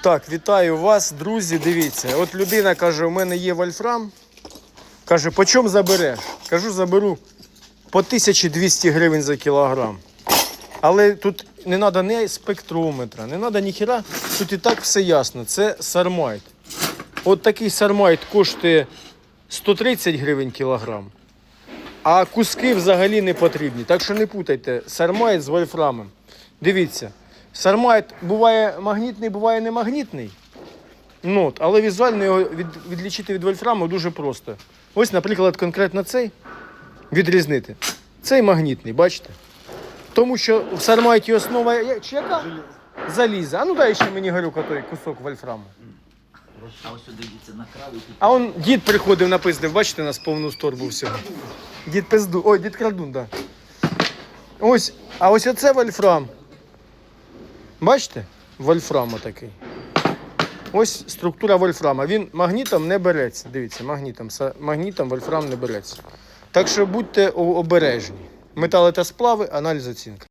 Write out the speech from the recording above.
Так, вітаю вас, друзі. Дивіться, от людина каже: у мене є вольфрам. Каже, по чому забереш? Кажу, заберу по 1200 гривень за кілограм. Але тут не треба ні спектрометра, не треба ніхіра. Тут і так все ясно. Це сармайт. От такий сармайт коштує 130 гривень кілограм. А куски взагалі не потрібні. Так що не путайте сармайт з вольфрамом. Дивіться, сармайт буває магнітний, буває не магнітний. Ну, але візуально його від, відлічити від вольфраму дуже просто. Ось, наприклад, конкретно цей відрізнити. Цей магнітний, бачите? Тому що в сармайті основа я- чи яка? Заліза. А ну дай ще мені горюка той кусок вольфраму. А ось дивіться на краю. А он дід приходив напиздив, бачите, нас повну сторбу всього. Дід пизду. Ой, дід крадун, так. Да. Ось, а ось оце вольфрам. Бачите? Вольфрам отакий. Ось структура вольфрама. Він магнітом не береться. Дивіться, магнітом, магнітом вольфрам не береться. Так що будьте обережні. Метали та сплави, аналіз оцінка.